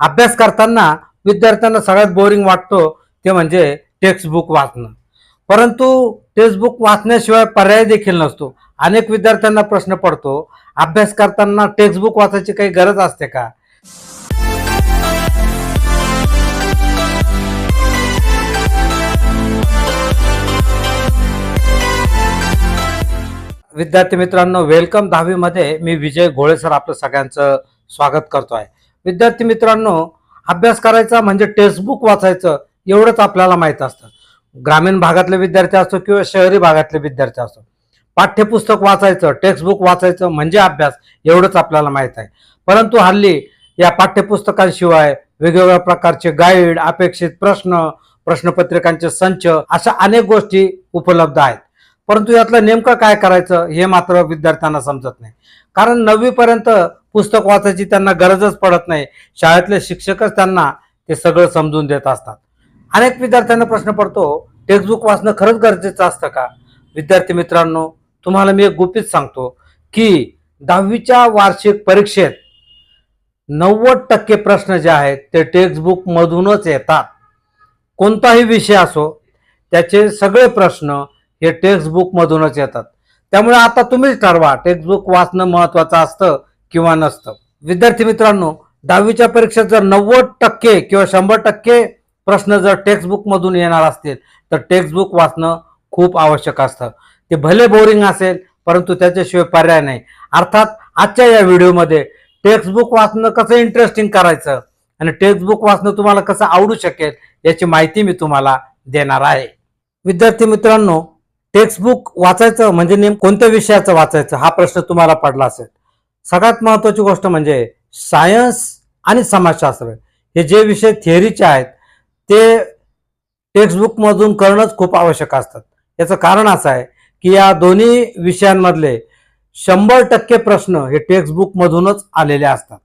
अभ्यास करताना विद्यार्थ्यांना सगळ्यात बोरिंग वाटतो ते म्हणजे टेक्स्टबुक वाचणं. परंतु टेक्स्टबुक वाचण्याशिवाय पर्याय देखील नसतो. अनेक विद्यार्थ्यांना प्रश्न पडतो अभ्यास करताना टेक्स्टबुक वाचायची काही गरज असते का? विद्यार्थी मित्रांनो वेलकम दहावीमध्ये मी विजय घोळे सर आपलं सगळ्यांचं स्वागत करतो आहे विद्यार्थी मित्रांनो अभ्यास करायचा म्हणजे टेक्स्टबुक वाचायचं एवढंच आपल्याला माहीत असतं. ग्रामीण भागातले विद्यार्थी असो किंवा शहरी भागातले विद्यार्थी असो पाठ्यपुस्तक वाचायचं टेक्स्टबुक वाचायचं म्हणजे अभ्यास एवढंच आपल्याला माहीत आहे. परंतु हल्ली या पाठ्यपुस्तकांशिवाय वेगवेगळ्या प्रकारचे गाईड अपेक्षित प्रश्न प्रश्नपत्रिकांचे संच अशा अनेक गोष्टी उपलब्ध आहेत. परंतु यातलं नेमकं काय करायचं हे मात्र विद्यार्थ्यांना समजत नाही. कारण नववीपर्यंत पुस्तक वाचायची त्यांना गरजच पडत नाही. शाळेतले शिक्षकच त्यांना ते सगळं समजून देत असतात. अनेक विद्यार्थ्यांना प्रश्न पडतो टेक्स्टबुक वाचणं खरंच गरजेचं असतं का? विद्यार्थी मित्रांनो तुम्हाला मी एक गुपित सांगतो की दहावीच्या वार्षिक परीक्षेत नव्वद टक्के प्रश्न जे आहेत ते टेक्स्टबुक मधूनच येतात. कोणताही विषय असो त्याचे सगळे प्रश्न हे टेक्स्टबुक मधूनच येतात. त्यामुळे आता तुम्हीच ठरवा टेक्स्टबुक वाचणं महत्वाचं असतं किंवा नसतं. विद्यार्थी मित्रांनो दहावीच्या परीक्षेत जर नव्वद टक्के किंवा शंभर टक्के प्रश्न जर टेक्स्टबुक मधून येणार असतील तर टेक्स्टबुक वाचणं खूप आवश्यक असतं. ते भले बोरिंग असेल परंतु त्याच्याशिवाय पर्याय नाही. अर्थात आजच्या या व्हिडिओमध्ये टेक्स्टबुक वाचणं कसं इंटरेस्टिंग करायचं आणि टेक्स्टबुक वाचणं तुम्हाला कसं आवडू शकेल याची माहिती मी तुम्हाला देणार आहे. विद्यार्थी मित्रांनो टेक्स्टबुक वाचायचं म्हणजे नेम कोणत्या विषयाचं वाचायचं हा प्रश्न तुम्हाला पडला असेल. सगळ्यात महत्त्वाची गोष्ट म्हणजे सायन्स आणि समाजशास्त्र. हे जे विषय थिअरीचे आहेत ते टेक्स्टबुकमधून करणंच खूप आवश्यक असतात. याचं कारण असं आहे की या दोन्ही विषयांमधले शंभर टक्के प्रश्न हे टेक्स्टबुकमधूनच आलेले असतात.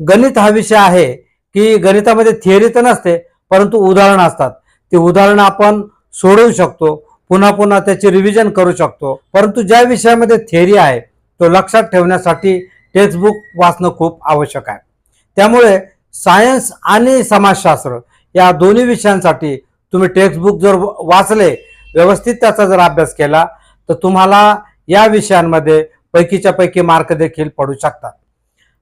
गणित हा विषय आहे की गणितामध्ये थिअरी तर नसते परंतु उदाहरणं असतात. ते उदाहरणं आपण सोडवू शकतो पुन्हा पुन्हा त्याचे रिव्हिजन करू शकतो. परंतु ज्या विषयामध्ये थिअरी आहे तो लक्षात ठेवण्यासाठी टेक्स्टबुक वाचणं खूप आवश्यक आहे. त्यामुळे सायन्स आणि समाजशास्त्र या दोन्ही विषयांसाठी तुम्ही टेक्स्टबुक जर वाचले व्यवस्थित त्याचा जर अभ्यास केला तर तुम्हाला या विषयांमध्ये पैकीच्या पैकी मार्क देखील पडू शकतात.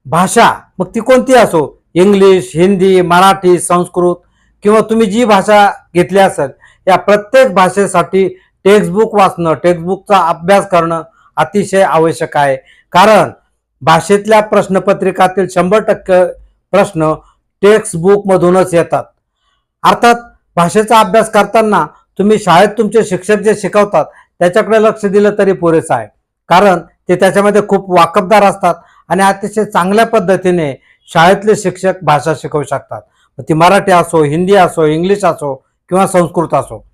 भाषा मग ती कोणती असो? इंग्लिश हिंदी मराठी संस्कृत किंवा तुम्ही जी भाषा घेतली असेल या प्रत्येक भाषेसाठी टेक्स्टबुक वाचणं टेक्स्टबुकचा अभ्यास करणं अतिशय आवश्यक आहे. कारण भाषेतल्या प्रश्नपत्रिकातील शंभर टक्के प्रश्न टेक्स्टबुकमधूनच येतात. अर्थात भाषेचा अभ्यास करताना तुम्ही शाळेत तुमचे शिक्षक जे शिकवतात त्याच्याकडे लक्ष दिलं तरी पुरेसं आहे. कारण ते त्याच्यामध्ये खूप वाकबदार असतात आणि अतिशय चांगल्या पद्धतीने शाळेतले शिक्षक भाषा शिकवू शकतात. ती मराठी असो हिंदी असो इंग्लिश असो किंवा संस्कृत असो.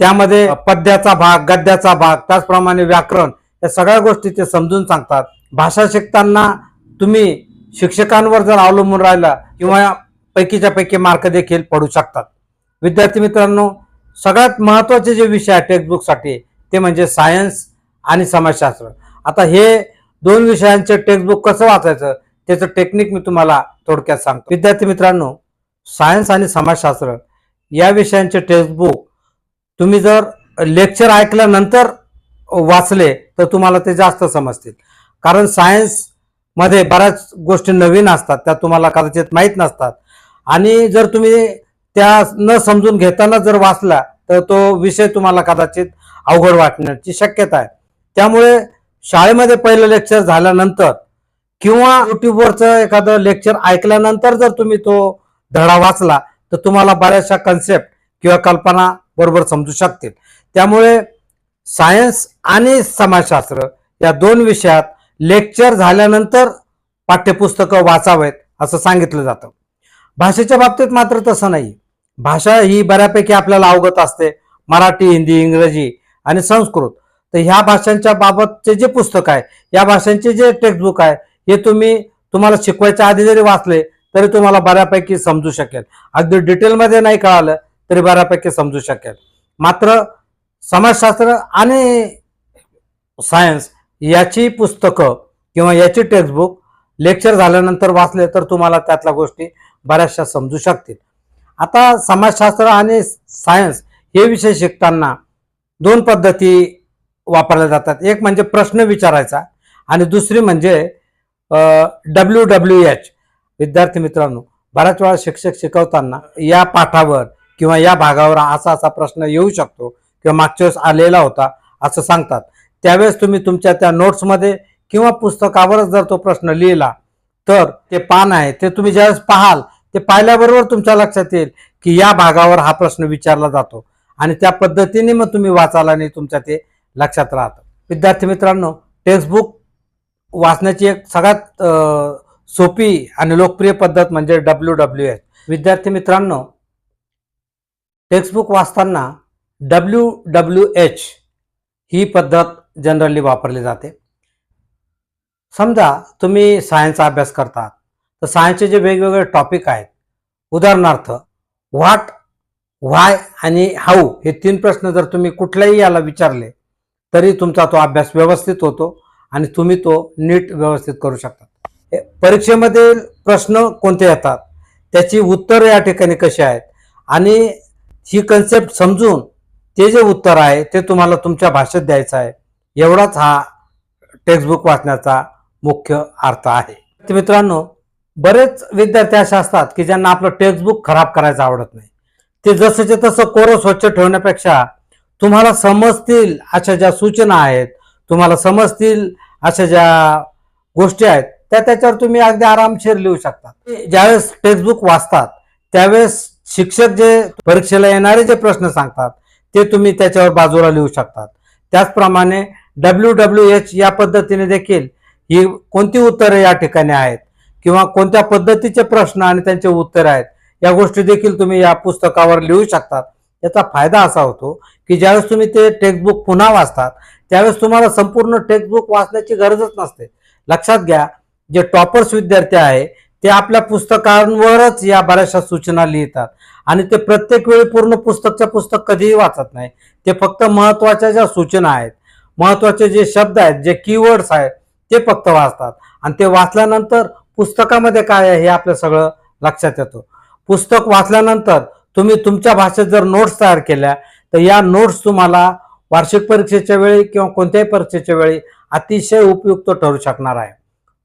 त्यामध्ये पद्याचा भाग गद्याचा भाग त्याचप्रमाणे व्याकरण या सगळ्या गोष्टी ते समजून सांगतात. भाषा शिकताना तुम्ही शिक्षकांवर जर अवलंबून राहिला किंवा पैकीच्या पैकी मार्क देखील पडू शकतात. विद्यार्थी मित्रांनो सगळ्यात महत्त्वाचे जे विषय आहे टेक्स्टबुकसाठी ते म्हणजे सायन्स आणि समाजशास्त्र. आता हे दोन विषयांचे टेक्स्टबुक कसं वाचायचं त्याचं टेक्निक मी तुम्हाला थोडक्यात सांगतो. विद्यार्थी मित्रांनो सायन्स आणि समाजशास्त्र या विषयांचे टेक्स्टबुक तुम्ही जर लेक्चर ऐकल्यानंतर वाचले तर तुम्हाला ते जास्त समजतील. कारण सायन्समध्ये बऱ्याच गोष्टी नवीन असतात त्या तुम्हाला कदाचित माहीत नसतात. आणि जर तुम्ही त्या न समजून घेताना जर वाचला तर तो विषय तुम्हाला कदाचित अवघड वाटण्याची शक्यता आहे. त्यामुळे शाळेमध्ये पहिलं लेक्चर झाल्यानंतर किंवा युट्यूबवरचं एखादं लेक्चर ऐकल्यानंतर जर तुम्ही तो धडा वाचला तर तुम्हाला बऱ्याचशा कन्सेप्ट किंवा कल्पना बरोबर समजू शकतील. त्यामुळे सायन्स आणि समाजशास्त्र या दोन विषयात लेक्चर झाल्यानंतर पाठ्यपुस्तकं वाचावेत असं सांगितलं जातं. भाषेच्या बाबतीत मात्र तसं नाही. भाषा ही बऱ्यापैकी आपल्याला अवगत असते. मराठी हिंदी इंग्रजी आणि संस्कृत. तर ह्या भाषांच्या बाबतचे जे पुस्तक आहे या भाषांचे जे टेक्स्टबुक आहे हे तुम्ही तुम्हाला शिकवायच्या आधी जरी वाचले तरी तुम्हाला बऱ्यापैकी समजू शकेल. अगदी डिटेलमध्ये नाही कळालं तरी बऱ्यापैकी समजू शकेल. मात्र समाजशास्त्र आणि सायन्स याची पुस्तकं किंवा याची टेक्स्टबुक लेक्चर झाल्यानंतर वाचले तर तुम्हाला त्यातल्या गोष्टी बऱ्याचशा समजू शकतील. आता समाजशास्त्र आणि सायन्स हे विषय शिकताना दोन पद्धती वापरल्या जातात. एक म्हणजे प्रश्न विचारायचा आणि दुसरी म्हणजे डब्ल्यू डब्ल्यू एच विद्यार्थी मित्रांनो बऱ्याच वेळा शिक्षक शिकवताना या पाठावर किंवा या भागावर असा असा प्रश्न येऊ शकतो. किंवा मागच्या वेळेस आलेला होता असं सांगतात. त्यावेळेस तुम्ही तुमच्या त्या नोट्समध्ये किंवा पुस्तकावरच जर तो प्रश्न लिहिला तर ते पान आहे ते तुम्ही ज्यावेळेस पाहाल ते पाहिल्याबरोबर तुमच्या लक्षात येईल की या भागावर हा प्रश्न विचारला जातो. आणि त्या पद्धतीने मग तुम्ही वाचाल आणि तुमच्या ते लक्षात राहतं. विद्यार्थी मित्रांनो टेक्स्टबुक वाचण्याची एक सगळ्यात सोपी आणि लोकप्रिय पद्धत म्हणजे डब्ल्यू डब्ल्यू एच विद्यार्थी मित्रांनो टेक्स्टबुक वाचताना डब्ल्यू डब्ल्यू एच ही पद्धत जनरली वापरली जाते. समजा तुम्ही सायन्सचा अभ्यास करतात तर सायन्सचे जे वेगवेगळे टॉपिक आहेत उदाहरणार्थ व्हॉट व्हाय आणि हाऊ हे तीन प्रश्न जर तुम्ही कुठल्याही याला विचारले तरी तुमचा तो अभ्यास व्यवस्थित होतो आणि तुम्ही तो नीट व्यवस्थित करू शकता. परीक्षेमध्ये प्रश्न कोणते येतात? त्याची उत्तरं या ठिकाणी कशी आहेत? आणि ही कन्सेप्ट समजून ते जे उत्तर आहे ते तुम्हाला तुमच्या भाषेत द्यायचं आहे. एवढाच हा टेक्स्टबुक वाचण्याचा मुख्य अर्थ आहे. मित्रांनो बरेच विद्यार्थी असे असतात की ज्यांना आपलं टेक्स्टबुक खराब करायचं आवडत नाही. ते जसंचे तसं कोरं स्वच्छ ठेवण्यापेक्षा तुम्हाला समजतील अशा ज्या सूचना आहेत तुम्हाला समजतील अशा ज्या गोष्टी आहेत त्या त्याच्यावर तुम्ही अगदी आरामशीर लिहू शकता. ज्यावेळेस टेक्स्टबुक वाचतात त्यावेळेस शिक्षक जे परीक्षेला येणारे जे प्रश्न सांगतात ते तुम्ही त्याच्यावर बाजूला लिहू शकतात. त्याचप्रमाणे डब्ल्यू डब्ल्यू एच या पद्धतीने देखील ही कोणती उत्तरे या ठिकाणी आहेत? किंवा कोणत्या पद्धतीचे प्रश्न आणि त्यांचे उत्तर आहेत? या गोष्टी देखील तुम्ही या पुस्तकावर लिहू शकतात. याचा फायदा असा होतो की ज्यावेळेस तुम्ही ते टेक्स्टबुक पुन्हा वाचतात त्यावेळेस तुम्हाला संपूर्ण टेक्स्टबुक वाचण्याची गरजच नसते. लक्षात घ्या जे टॉपर्स विद्यार्थी आहे ते आपल्या पुस्तकांवरच या बऱ्याचशा सूचना लिहितात. आणि ते प्रत्येक वेळी पूर्ण पुस्तकच्या पुस्तक कधीही वाचत नाही. ते फक्त महत्त्वाच्या ज्या सूचना आहेत महत्त्वाचे जे शब्द आहेत जे कीवर्ड्स आहेत ते फक्त वाचतात. आणि ते वाचल्यानंतर पुस्तकामध्ये काय आहे हे आपलं सगळं लक्षात येतं. पुस्तक वाचल्यानंतर तुम्ही तुमच्या भाषेत जर नोट्स तयार केल्या तर या नोट्स तुम्हाला वार्षिक परीक्षेच्या वेळी किंवा कोणत्याही परीक्षेच्या वेळी अतिशय उपयुक्त ठरू शकणार आहे.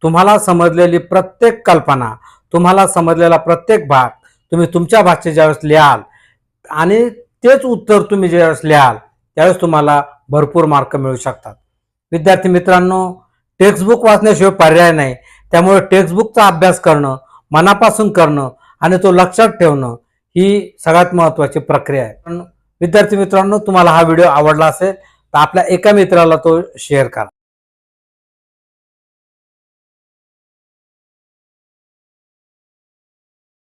तुम्हाला समजलेली प्रत्येक कल्पना तुम्हाला समजलेला प्रत्येक भाग तुम्ही तुमच्या भाषेत ज्यावेळेस लिहाल आणि तेच उत्तर तुम्ही ज्यावेळेस लिहाल त्यावेळेस तुम्हाला भरपूर मार्क मिळू शकतात. विद्यार्थी मित्रांनो टेक्स्टबुक वाचण्याशिवाय पर्याय नाही. त्यामुळे टेक्स्टबुकचा अभ्यास करणं मनापासून करणं आणि तो लक्षात ठेवणं ही सगळ्यात महत्त्वाची प्रक्रिया आहे. पण विद्यार्थी मित्रांनो तुम्हाला हा व्हिडिओ आवडला असेल तर आपल्या एका मित्राला तो शेअर करा.